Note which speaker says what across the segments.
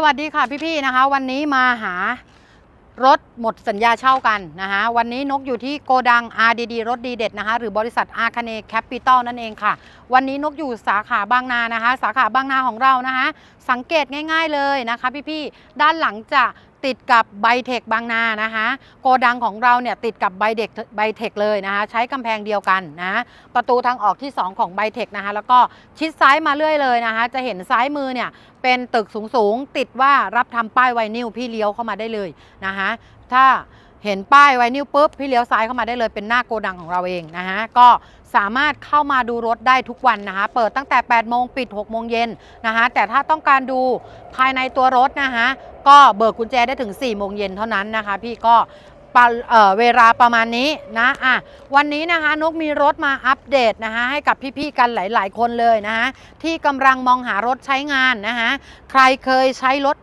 Speaker 1: สวัสดีค่ะพี่ๆนะคะ วันนี้มาหารถหมดสัญญาเช่ากันนะคะวันนี้นกอยู่ที่โกดัง RDD รถดีเด็ดนะคะ หรือบริษัทอาคเนแคปิตอลนั่นเองค่ะ วันนี้นกอยู่สาขาบางนานะคะ สาขาบางนาของเรานะคะ สังเกตง่าย ๆเลยนะคะ พี่ๆด้านหลังจะ ติดกับไบเทคบางนานะคะโกดังของเราเนี่ยติดกับไบเด็กไบเทคเลยนะคะใช้กำแพงเดียวกันนะประตูทางออกที่ 2 ของไบเทคนะคะแล้วก็ชิดซ้ายมาเรื่อยเลยนะคะจะเห็นซ้ายมือเนี่ยเป็นตึกสูงๆ ติดว่ารับทำป้ายไวนิลพี่เลี้ยวเข้ามาได้เลยนะคะถ้า เห็นป้ายไวนิลปุ๊บพี่เลี้ยวซ้ายเข้ามาได้เลยเป็นหน้าโกดังของเราเองนะคะก็สามารถเข้ามาดูรถได้ทุกวันนะคะเปิดตั้งแต่ 8 โมงปิด 6 โมงเย็นนะคะแต่ถ้าต้องการดูภายในตัวรถนะคะก็เบิกกุญแจได้ถึง 4 โมงเย็นเท่านั้นนะคะ พี่ก็เเวลาประมาณนี้นะอะวันนี้นะคะนกมีรถมาอัปเดตนะคะให้กับพี่ๆกันหลาย ๆ คนเลยนะคะที่กำลังมองหารถใช้งานนะคะใครเคยใช้รถ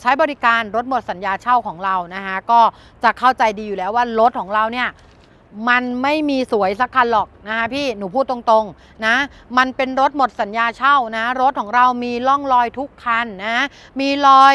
Speaker 1: ใช้บริการรถหมดสัญญาเช่าของเรานะคะก็จะเข้าใจดีอยู่แล้วว่ารถของเราเนี่ยมันไม่มีสวยสักคันหรอกนะคะพี่หนูพูดตรงๆนะมันเป็นรถหมดสัญญาเช่านะ รถของเรามีร่องรอยทุกคันนะมีรอย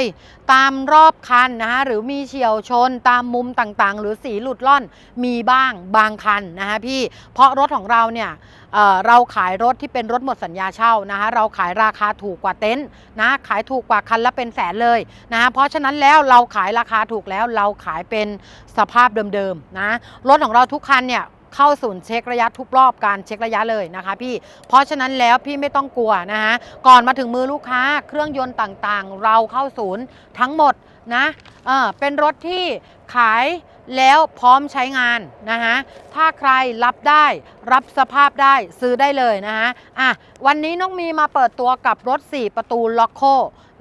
Speaker 1: ตามรอบคันนะคะหรือมีเฉียวชนตามมุมต่างๆ หรือสีหลุดล่อนมีบ้างบางคันนะคะพี่เพราะรถของเราเนี่ยเเราขายรถที่เป็นรถหมดสัญญาเช่านะคะเราขายราคาถูกกว่าเต็นท์นะขายถูกกว่าคันละเป็นแสนเลยนะเพราะฉะนั้นแล้วเราขายราคาถูกแล้วเราขายเป็นสภาพเดิมๆนะรถของเราทุกคันเนี่ย เข้าศูนย์เช็คระยะทุกรอบการเช็คระยะเลยนะคะพี่ เพราะฉะนั้นแล้วพี่ไม่ต้องกลัวนะคะก่อนมาถึงมือลูกค้าเครื่องยนต์ต่างๆ เราเข้าศูนย์ทั้งหมด นะเออเป็นรถที่ขายแล้วพร้อมใช้งานนะคะถ้าใครรับได้รับสภาพได้ซื้อได้เลยนะคะอะวันนี้น้องมีมาเปิดตัวกับรถ 4 ประตูล็อกโค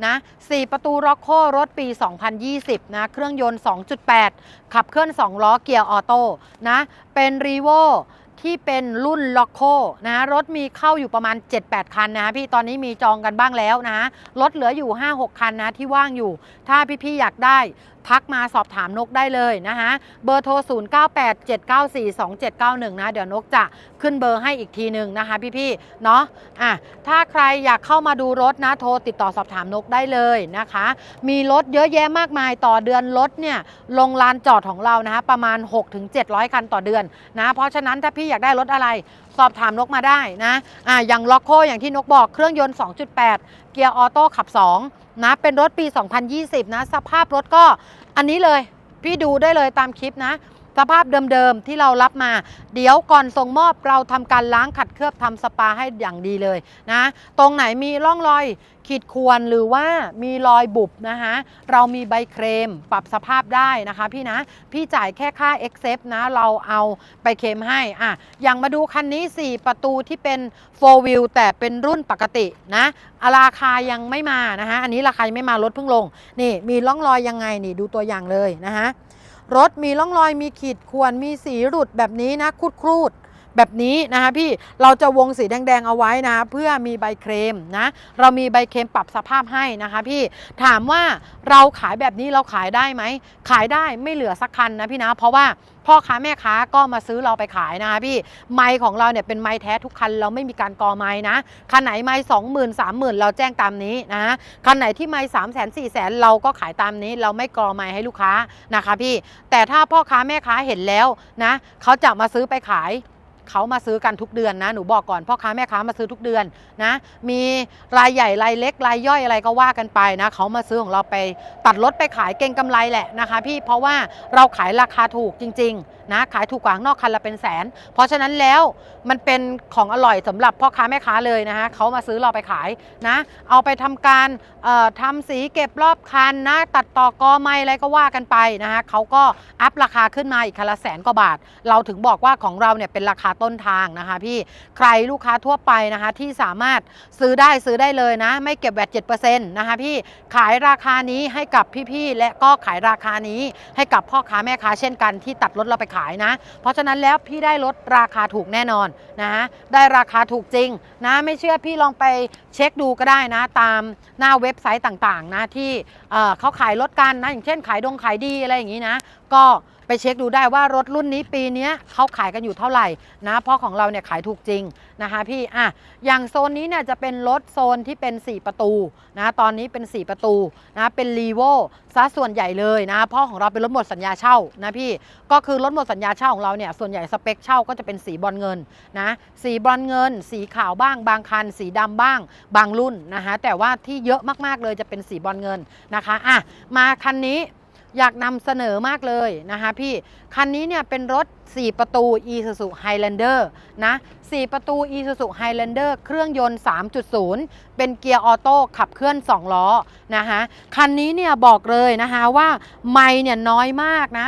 Speaker 1: นะ4ประตูล็อกโครถปี 2020 นะเครื่องยนต์ 2.8 ขับเคลื่อน 2 ล้อเกียร์ออโต้นะเป็นรีโว ที่เป็นรุ่นล็อกโคนะรถมีเข้าอยู่ประมาณ 7-8 คันนะพี่ตอนนี้มีจองกันบ้างแล้วนะรถเหลืออยู่ 5-6 คันนะที่ว่างอยู่ ถ้าพี่ๆอยากได้ ทักมาสอบถามนกได้เลยนะคะเบอร์โทร 0987942791 นะ เดี๋ยวนกจะขึ้นเบอร์ให้อีกทีหนึ่งนะคะพี่ๆเนาะอะถ้าใครอยากเข้ามาดูรถนะโทรติดต่อสอบถามนกได้เลยนะคะ มีรถเยอะแยะมากมายต่อเดือนรถเนี่ยลงลานจอดของเรานะคะประมาณ 6-700 คันต่อเดือนนะเพราะฉะนั้นถ้าพี่อยากได้รถอะไรสอบถามนกมาได้นะอ่าอย่างล็อกโคอย่างที่นกบอกเครื่องยนต์ 2.8 เกียร์ออโต้ขับ 2 นะ เป็นรถปี 2020 นะ สภาพรถก็อันนี้เลย พี่ดูได้เลยตามคลิปนะ สภาพเดิมๆที่เรารับมา เดี๋ยวก่อนส่งมอบเราทำการล้างขัดเคลือบทำสปาให้อย่างดีเลยนะ ตรงไหนมีร่องรอยขีดข่วนหรือว่ามีรอยบุบนะคะเรามีใบเคลมปรับสภาพได้นะคะพี่นะ พี่จ่ายแค่ค่า Accept นะ เราเอาไปเคลมให้อะอย่างมาดูคันนี้ 4 ประตูที่เป็น 4 wheel แต่เป็นรุ่นปกตินะอะราคายังไม่มานะคะอันนี้ราคายังไม่มารถเพิ่งลง นี่มีร่องรอยยังไงนี่ดูตัวอย่างเลยนะคะ รถมีร่องรอยมีขีดข่วนมีสีหลุดแบบนี้นะครูดครูด แบบนี้นะคะพี่เราจะวงสีแดงๆเอาไว้นะเพื่อมีใบเคลมนะเรามีใบเคลมปรับสภาพให้นะคะพี่ถามว่าเราขายแบบนี้เราขายได้ไหมขายได้ไม่เหลือสักคันนะพี่นะเพราะว่าพ่อค้าแม่ค้าก็มาซื้อเราไปขายนะคะพี่ไม้ของเราเนี่ยเป็นไม้แท้ทุกคันเราไม่มีการกอไม้นะคันไหนไม้สองหมื่นสามหมื่นเราแจ้งตามนี้นะคันไหนที่ไม้สามแสนสี่แสนเราก็ขายตามนี้ เราไม่กอไม้ให้ลูกค้านะคะพี่แต่ถ้าพ่อค้าแม่ค้าเห็นแล้วนะเขาจะมาซื้อไปขาย เขามาซื้อกันทุกเดือนนะ หนูบอกก่อนพ่อค้าแม่ค้ามาซื้อทุกเดือนนะ มีรายใหญ่รายเล็กรายย่อยอะไรก็ว่ากันไปนะ เขามาซื้อของเราไปตัดลดไปขายเก่งกำไรแหละนะคะ พี่เพราะว่าเราขายราคาถูกจริง ๆนะขายถูกกว่าข้างนอกคันละเป็นแสน เพราะฉะนั้นแล้วมันเป็นของอร่อยสำหรับพ่อค้าแม่ค้าเลยนะคะเขามาซื้อเราไปขายนะเอาไปทำการเอ่อทำสีเก็บรอบคันนะตัดต่อกอไม้อะไรก็ว่ากันไปนะคะเขาก็อัพราคาขึ้นมาอีกคันละแสนกว่าบาท เราถึงบอกว่าของเราเนี่ยเป็นราคาต้นทางนะคะพี่ใครลูกค้าทั่วไปนะคะที่สามารถซื้อได้ซื้อได้เลยนะ ไม่เก็บแวด7%นะคะพี่ขายราคานี้ให้กับพี่ๆและก็ขายราคานี้ให้กับพ่อค้าแม่ค้าเช่นกันที่ตัดรถเราไปขายนะ เพราะฉะนั้นแล้วพี่ได้ลดราคาถูกแน่นอนนะฮะได้ราคาถูกจริงนะไม่เชื่อพี่ลองไปเช็คดูก็ได้นะ ตามหน้าเว็บไซต์ต่างๆนะที่เอ่อเขาขายรถกันนะอย่างเช่นขายดงขายดีอะไรอย่างนี้นะ ก็ ไปเช็คดูได้ว่ารถรุ่นนี้ปีนี้เขาขายกันอยู่เท่าไหร่นะเพราะของเราเนี่ยขายถูกจริงนะคะพี่อะอย่างโซนนี้เนี่ยจะเป็นรถโซนที่เป็น 4 ประตูนะตอนนี้เป็น 4 ประตูนะเป็นรีโวซะส่วนใหญ่เลยนะเพราะของเราเป็นรถหมดสัญญาเช่านะพี่ก็คือรถหมดสัญญาเช่าของเราเนี่ยส่วนใหญ่สเปคเช่าก็จะเป็นสีบอลเงินนะสีบอลเงิน สีขาวบ้าง บางคัน สีดำบ้าง บางรุ่นนะคะแต่ว่าที่เยอะมากๆเลยจะเป็นสีบอลเงินนะคะอะมาคันนี้ อยากนำเสนอมากเลยนะคะพี่ คันนี้เนี่ยเป็นรถ 4 ประตู Isuzu Highlander นะ 4 ประตู Isuzu Highlander เครื่องยนต์ 3.0 เป็นเกียร์ออโต้ขับเคลื่อน 2 ล้อนะคะคันนี้เนี่ยบอกเลยนะคะว่าไม่เนี่ยน้อยมากนะ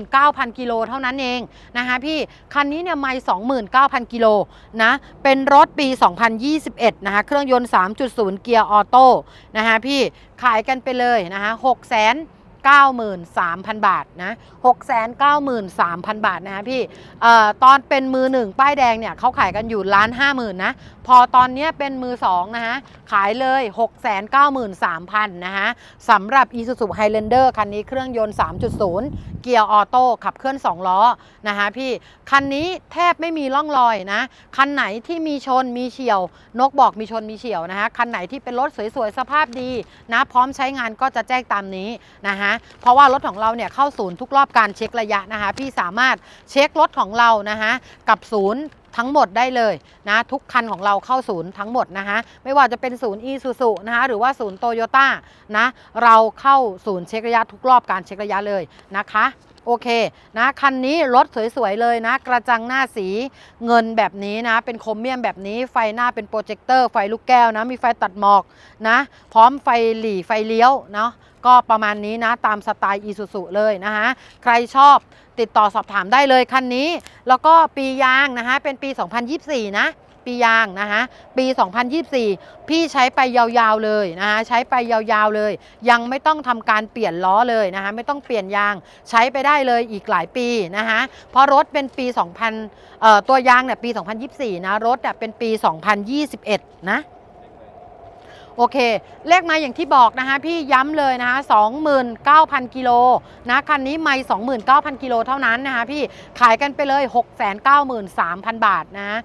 Speaker 1: 29,000 กิโลเท่านั้นเองนะคะพี่ คันนี้เนี่ยไม่29,000 กิโลนะ เป็นรถปี 2021 นะคะเครื่องยนต์ 3.0 เกียร์ออโต้นะคะพี่ ขายกันไปเลยนะคะ6 0 0 0 0 93,000 บาทนะ693,000 บาทนะฮะพี่ออตอนเป็นมือหนึ่งป้ายแดงเนี่ยเขาขายกันอยู่ล้านห้าหมื่นนะ พอตอนนี้เป็นมือสองนะฮะ ขายเลย 693,000 นะฮะสำหรับ Isuzu Highlander คันนี้เครื่องยนต์ 3.0 เกียร์ออโต้ขับเคลื่อน 2 ล้อนะฮะพี่ คันนี้แทบไม่มีร่องรอยนะ คันไหนที่มีชนมีเฉียว นกบอกมีชนมีเฉียวนะฮะ คันไหนที่เป็นรถสวยๆ สภาพดีนะ พร้อมใช้งานก็จะแจ้งตามนี้นะฮะเพราะว่ารถของเราเนี่ยเข้าศูนย์ทุกรอบการเช็คระยะนะคะ พี่สามารถเช็ครถของเรานะคะกับศูนย์ทั้งหมดได้เลยนะทุกคันของเราเข้าศูนย์ทั้งหมดนะคะไม่ว่าจะเป็นศูนย์อีซูซูนะคะหรือว่าศูนย์โตโยต้านะเราเข้าศูนย์เช็คระยะทุกรอบการเช็คระยะเลยนะคะ โอเคนะคันนี้รถสวยๆเลยนะ กระจังหน้าสีเงินแบบนี้นะ เป็นโครเมียมแบบนี้ ไฟหน้าเป็นโปรเจคเตอร์ไฟลูกแก้วนะ มีไฟตัดหมอกนะ พร้อมไฟหลีไฟเลี้ยวเนาะก็ประมาณนี้นะตามสไตล์อีซูซูเลยนะคะใครชอบติดต่อสอบถามได้เลยคันนี้ แล้วก็ปียางนะคะเป็นปี 2024 นะ ปียางนะคะปี 2024 พี่ใช้ไปยาวๆเลยนะคะใช้ไปยาวๆเลย ยังไม่ต้องทำการเปลี่ยนล้อเลยนะคะไม่ต้องเปลี่ยนยางใช้ไปได้เลยอีกหลายปีนะคะเพราะรถเป็นปี 2000เอ่อตัวยางเนี่ยปี 2024นะรถเนี่ยเป็นปี 2021 นะ โอเค เลขมาอย่างที่บอกนะคะ พี่ย้ำเลยนะคะ29,000 กิโลนะคันนี้ไม่29,000 กิโลเท่านั้นนะคะพี่ขายกันไปเลย 693,000 บาทนะ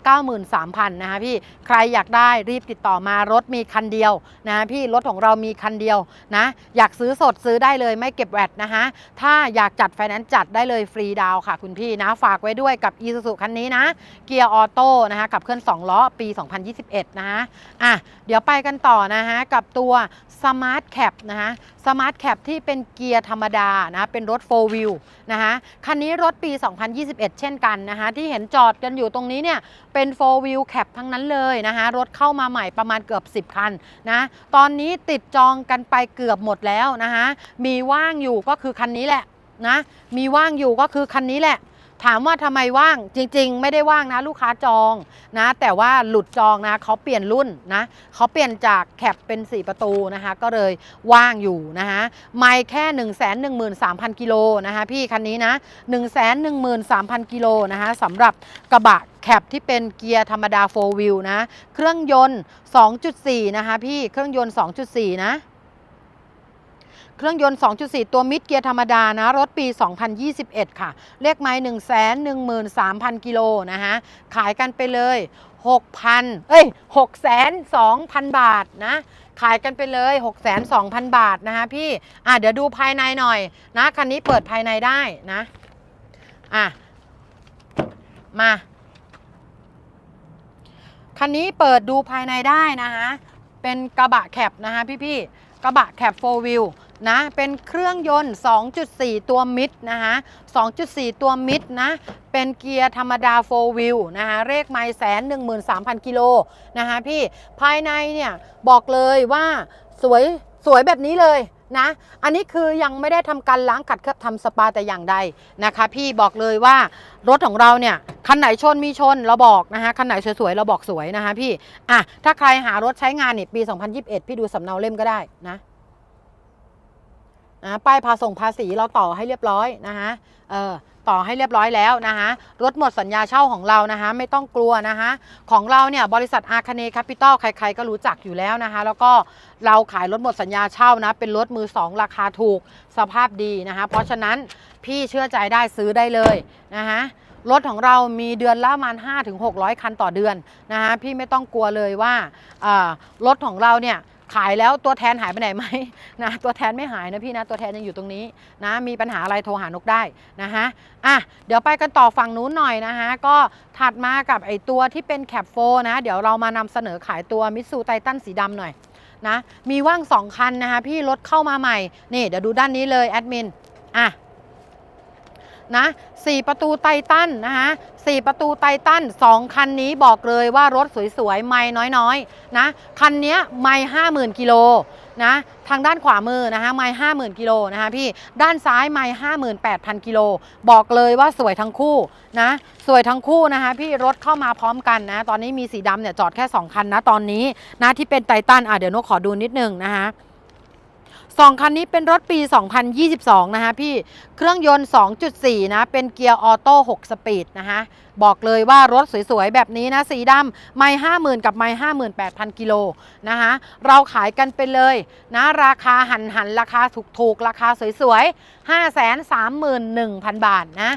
Speaker 1: 693,000นะคะพี่ใครอยากได้รีบติดต่อมารถมีคันเดียวนะพี่รถของเรามีคันเดียวนะอยากซื้อสดซื้อได้เลยไม่เก็บแวดนะคะถ้าอยากจัดไฟแนนซ์จัดได้เลยฟรีดาวค่ะคุณพี่นะฝากไว้ด้วยกับ e s u s u คันนี้นะเกียร์ออโต้นะคะขับเคลื่อน2ล้อปี 2021 นะคะอะเดี๋ยวไปไปกันต่อนะคะกับตัว Smart Cap นะคะสมาร์ทแคปที่เป็นเกียร์ธรรมดานะเป็นรถ 4 wheel นะคะคันนี้รถปี 2021 เช่นกันนะคะที่เห็นจอดกันอยู่ตรงนี้เนี่ยเป็น 4 wheel cap ทั้งนั้นเลยนะคะรถเข้ามาใหม่ประมาณเกือบ 10 คันนะตอนนี้ติดจองกันไปเกือบหมดแล้วนะคะมีว่างอยู่ก็คือคันนี้แหละนะมีว่างอยู่ก็คือคันนี้แหละ ถามว่าทำไมว่างจริง ๆ ไม่ได้ว่างนะลูกค้าจองนะ แต่ว่าหลุดจองนะเขาเปลี่ยนรุ่นนะเขาเปลี่ยนจากแคปเป็น 4 ประตูนะคะ ก็เลยว่างอยู่นะคะไม่แค่ 1 1 3 0 0 0กิโลนะคะพี่คันนี้นะ1 1 3 0 0 0กิโลนะคะสำหรับกระบะแคปที่เป็นเกียร์ธรรมดา 4 wheel นะ เครื่องยนต์ 2.4 นะคะพี่เครื่องยนต์ 2.4 นะ เครื่องยนต์ 2.4 ตัวมิดเกียร์ธรรมดานะ รถปี 2021 ค่ะ เลขไม้1 1 3 0 0 0 กิโลนะฮะ ขายกันไปเลย 6,000 เอ้ย 602,000 บาทนะ ขายกันไปเลย 602,000 บาทนะคะพี่ อะ เดี๋ยวดูภายในหน่อยนะ คันนี้เปิดภายในได้นะ อะ มาคันนี้เปิดดูภายในได้นะคะเป็นกระบะแคปนะคะพี่ๆกระบะแคป4 wheel นะ เป็นเครื่องยนต์ 2.4 ตัวมิดนะคะ2.4 ตัวมิดนะ เป็นเกียร์ธรรมดา 4 wheel นะคะเลขไมล์แสนหนึ่งหมื่นสามพันกิโลนะคะพี่ภายในเนี่ยบอกเลยว่าสวยสวยแบบนี้เลยนะ อันนี้คือยังไม่ได้ทำการล้างขัดเคลือบทำสปาแต่อย่างใดนะคะ พี่บอกเลยว่ารถของเราเนี่ยคันไหนชนมีชนเราบอกนะคะคันไหนสวยๆเราบอกสวยนะคะพี่อะถ้าใครหารถใช้งานเนี่ยปี 2021 พี่ดูสำเนาเล่มก็ได้นะ นะป้ายภาส่งภาษีเราต่อให้เรียบร้อยนะคะเออต่อให้เรียบร้อยแล้วนะคะรถหมดสัญญาเช่าของเรานะคะไม่ต้องกลัวนะคะของเราเนี่ยบริษัทอาคเนย์แคปิตอลใครๆก็รู้จักอยู่แล้วนะคะแล้วก็เราขายรถหมดสัญญาเช่านะเป็นรถมือสองราคาถูกสภาพดีนะคะเพราะฉะนั้นพี่เชื่อใจได้ซื้อได้เลยนะคะรถของเรามีเดือนละประมาณ5ถึง600 คันต่อเดือนนะคะพี่ไม่ต้องกลัวเลยว่ารถของเราเนี่ย ขายแล้วตัวแทนหายไปไหนไหมนะตัวแทนไม่หายนะพี่นะตัวแทนยังอยู่ตรงนี้นะมีปัญหาอะไรโทรหานกได้นะฮะอะเดี๋ยวไปกันต่อฝั่งนู้นหน่อยนะฮะก็ถัดมากับไอตัวที่เป็นแคปโฟนะ เดี๋ยวเรามานำเสนอขายตัวมิตซูไททันสีดำหน่อยนะมีว่าง 2 คันนะคะพี่รถเข้ามาใหม่ นี่เดี๋ยวดูด้านนี้เลยแอดมินอะ นะสี่ประตูไททันนะคะสี่ประตูไททันสองคันนี้บอกเลยว่ารถสวยๆ ไม่น้อยๆ นะ คันเนี้ยไม่ห้าหมื่นกิโลนะ ทางด้านขวามือนะคะไม่ห้าหมื่นกิโลนะคะพี่ ด้านซ้ายไม่ห้าหมื่นแปดพันกิโล บอกเลยว่าสวยทั้งคู่นะ สวยทั้งคู่นะคะพี่ รถเข้ามาพร้อมกันนะ ตอนนี้มีสีดำเนี่ยจอดแค่ 2 คันนะตอนนี้นะที่เป็นไททันอะเดี๋ยวนกขอดูนิดนึงนะคะ สองคันนี้เป็นรถปี 2022 นะคะพี่ เครื่องยนต์ 2.4 นะ เป็นเกียร์ออโต้ 6 สปีดนะคะ บอกเลยว่ารถสวยๆ แบบนี้นะสีดำไม่50,000กับไม่58,000กิโลนะคะเราขายกันไปเลยนะราคาหันหันราคาถูกๆ ราคาสวยๆ531,000บาทนะ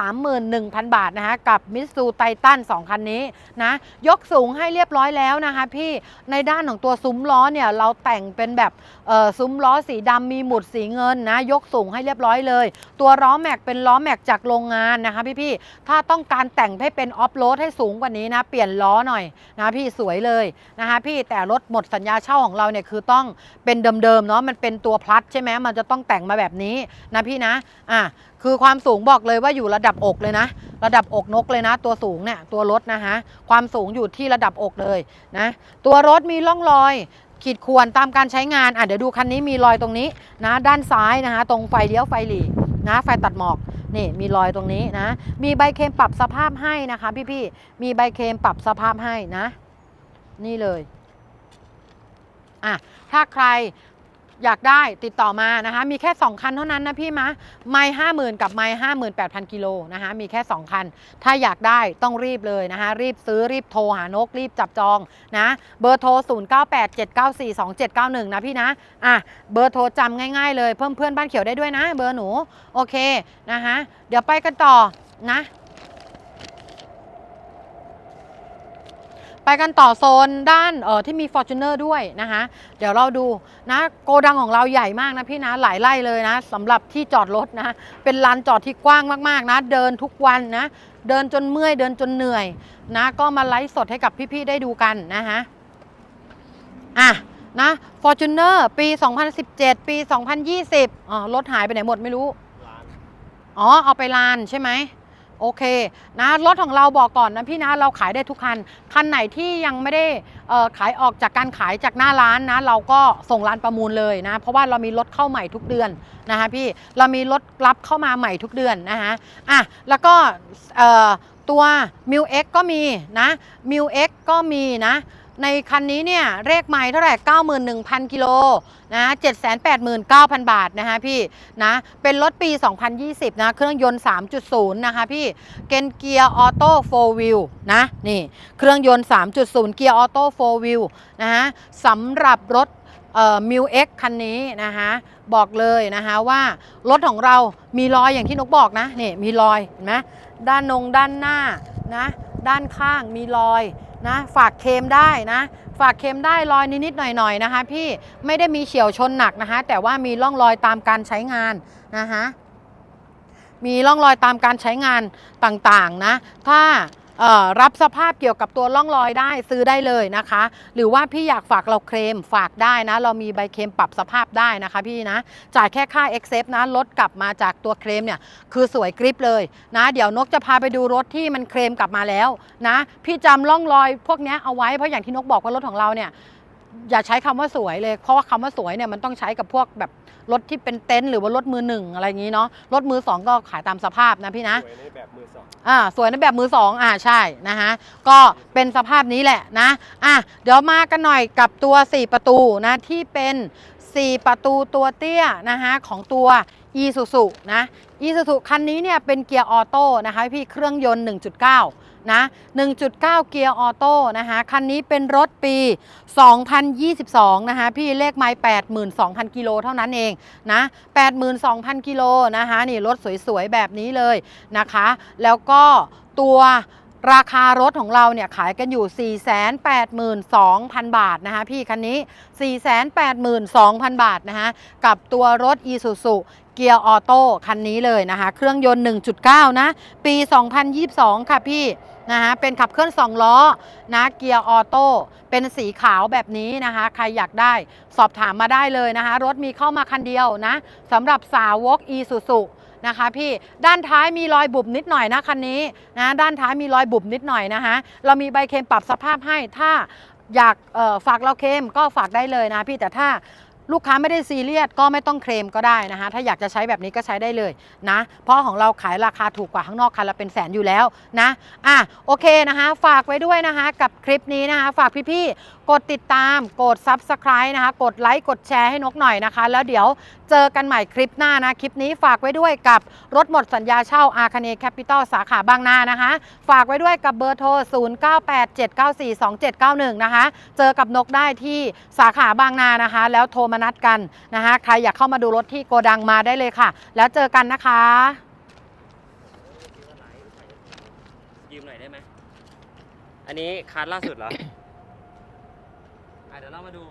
Speaker 1: 531,000บาทนะคะกับมิตซูไททัน2คันนี้นะยกสูงให้เรียบร้อยแล้วนะคะพี่ในด้านของตัวซุ้มล้อเนี่ยเราแต่งเป็นแบบเออซุ้มล้อสีดำมีหมุดสีเงินนะยกสูงให้เรียบร้อยเลย ตัวล้อแม็กเป็นล้อแม็กจากโรงงานนะคะพี่ๆถ้าต้องการแต่งให้เป็นออฟโรดให้สูงกว่านี้นะ เปลี่ยนล้อหน่อยนะพี่สวยเลยนะคะพี่แต่รถหมดสัญญาเช่าของเราเนี่ยคือต้องเป็นเดิมๆเนาะมันเป็นตัวพลัดใช่ไหมมันจะต้องแต่งมาแบบนี้นะพี่นะอะคือความสูงบอกเลยว่าอยู่ระดับอกเลยนะ ระดับอกนกเลยนะ ตัวสูงเนี่ยตัวรถนะคะความสูงอยู่ที่ระดับอกเลยนะตัวรถมีร่องรอยขีดข่วนตามการใช้งานอะเดี๋ยวดูคันนี้มีรอยตรงนี้นะด้านซ้ายนะคะตรงไฟเลี้ยวไฟหลีนะไฟตัดหมอก นี่มีรอยตรงนี้นะ มีใบเคมปรับสภาพให้นะคะ พี่ๆ มีใบเคมปรับสภาพให้นะ นี่เลยอะถ้าใคร อยากได้ติดต่อมานะคะ มีแค่ 2 คันเท่านั้นนะพี่มะไม่ห้าหมื่นกับไม่ห้าหมื่นแปดพันกิโลนะคะ มีแค่ 2 คัน ถ้าอยากได้ต้องรีบเลยนะคะ รีบซื้อรีบโทรหานกรีบจับจองนะ เบอร์โทร 0 9 8 7 9 4 2 7 9 1 นะพี่นะ อะ เบอร์โทรจำง่ายๆเลย เพิ่มเพื่อนบ้านเขียวได้ด้วยนะ เบอร์หนู โอเคนะคะ เดี๋ยวไปกันต่อนะ ไปกันต่อโซนด้านเออที่มี Fortuner ด้วยนะคะ เดี๋ยวเราดูนะโกดังของเราใหญ่มากนะพี่นะหลายไร่เลยนะสำหรับที่จอดรถนะเป็นลานจอดที่กว้างมากๆนะ เดินทุกวันนะเดินจนเมื่อยเดินจนเหนื่อยนะก็มาไลฟ์สดให้กับพี่ๆได้ดูกันนะคะอะนะ Fortuner ปี 2017 ปี 2020อ๋อรถหายไปไหนหมดไม่รู้อ๋อเอาไปลานใช่ไหม โอเคนะรถของเราบอกก่อนนะพี่นะเราขายได้ทุกคัน คันไหนที่ยังไม่ได้ขายออกจากการขายจากหน้าร้านนะ เราก็ส่งร้านประมูลเลยนะ เพราะว่าเรามีรถเข้าใหม่ทุกเดือนนะคะพี่เรามีรถรับเข้ามาใหม่ทุกเดือนนะคะอะแล้วก็ตัว m ิ l X ก็มีนะ m ิ l X ก็มีนะ ในคันนี้เนี่ยเลขไมล์เท่าไหร่ 91,000 กิโลนะ789,000 บาทนะคะพี่นะเป็นรถปี 2020 นะ เครื่องยนต์ 3.0 นะคะพี่เกนเกียร์ออโต้โฟวิลนะนี่เครื่องยนต์ 3.0 เกียร์ออโต้โฟวิลนะฮะสำหรับรถเอ่อมิวเอ็กคันนี้นะคะบอกเลยนะคะว่ารถของเรามีรอยอย่างที่นกบอกนะนี่มีรอยเห็นไหมด้านนงด้านหน้านะ ด้านข้างมีรอยนะฝากเค็มได้นะ ฝากเค็มได้รอยนิดๆหน่อยๆนะคะ พี่ไม่ได้มีเฉียวชนหนักนะคะ แต่ว่ามีร่องรอยตามการใช้งานนะคะมีร่องรอยตามการใช้งานต่างๆนะ ถ้า รับสภาพเกี่ยวกับตัวล่องรอยได้ซื้อได้เลยนะคะ หรือว่าพี่อยากฝากเราเคลมฝากได้นะ เรามีใบเคลมปรับสภาพได้นะคะพี่นะ จ่ายแค่ค่า e x c e p t นะลดกลับมาจากตัวเคลมเนี่ยคือสวยกริปเลยนะ เดี๋ยวนกจะพาไปดูรถที่มันเคลมกลับมาแล้วนะ พี่จำล่องรอยพวกนี้เอาไว้เพราะอย่างที่นกบอกว่ารถของเราเนี่ย อย่าใช้คำว่าสวยเลย เพราะว่าคำว่าสวยเนี่ยมันต้องใช้กับพวกแบบรถที่เป็นเต็นท์หรือว่ารถมือหนึ่งอะไรอย่างนี้เนาะรถมือสองก็ขายตามสภาพนะพี่นะ
Speaker 2: สวยในแบบมือสอง
Speaker 1: อ่าสวยในแบบมือสองอ่าใช่นะฮะก็เป็นสภาพนี้แหละนะอะเดี๋ยวมากันหน่อยกับตัว 4 ประตูนะที่เป็น 4 ประตูตัวเตี้ยนะคะของตัว e s u s u นะ e s u s u คันนี้เนี่ยเป็นเกียร์ออโต้นะคะพี่เครื่องยนต์ 1.9 นะ 1.9 เกียร์ออโต้นะคะคันนี้เป็นรถปี 2022 นะคะพี่เลขไมล์82,000 กิโลเท่านั้นเองนะ 82,000 กิโลนะคะนี่รถสวยๆ แบบนี้เลยนะคะ แล้วก็ตัวราคารถของเราเนี่ยขายกันอยู่ 482,000 บาทนะคะพี่คันนี้ 482,000 บาทนะคะกับตัวรถ Isuzu เกียร์ออโต้คันนี้เลยนะคะ เครื่องยนต์ 1.9 นะ ปี 2022 ค่ะพี่ นะคะเป็นขับเคลื่อน2ล้อนะเกียร์ออโต้เป็นสีขาวแบบนี้นะคะ ใครอยากได้สอบถามมาได้เลยนะคะ รถมีเข้ามาคันเดียวนะสำหรับสาวก Isuzu นะคะพี่ด้านท้ายมีรอยบุบนิดหน่อยนะคันนี้นะด้านท้ายมีรอยบุบนิดหน่อยนะคะเรามีใบเคมปรับสภาพให้ถ้าอยากฝากเราเคมก็ฝากได้เลยนะพี่แต่ถ้า ลูกค้าไม่ได้ซีเรียสก็ไม่ต้องเคลมก็ได้นะคะ ถ้าอยากจะใช้แบบนี้ก็ใช้ได้เลยนะ เพราะของเราขายราคาถูกกว่าข้างนอกคันละเป็นแสนอยู่แล้วนะ อะโอเคนะคะ ฝากไว้ด้วยนะคะ กับคลิปนี้นะคะ ฝากพี่ๆกดติดตาม กด Subscribe นะคะ กดไลค์กดแชร์ให้นกหน่อยนะคะ แล้วเดี๋ยวเจอกันใหม่คลิปหน้านะ คลิปนี้ฝากไว้ด้วยกับรถหมดสัญญาเช่าอาคเนแคปิตอลสาขาบางนานะคะ ฝากไว้ด้วยกับเบอร์โทร 0987942791 นะคะ เจอกับนกได้ที่สาขาบางนานะคะ แล้วโทรมานัดกันนะคะ ใครอยากเข้ามาดูรถที่โกดังมาได้เลยค่ะ แล้วเจอกันนะคะ
Speaker 2: ยืมหน่อยได้ไหม อันนี้คันล่าสุดเหรอ อะเดี๋ยวเรามาดู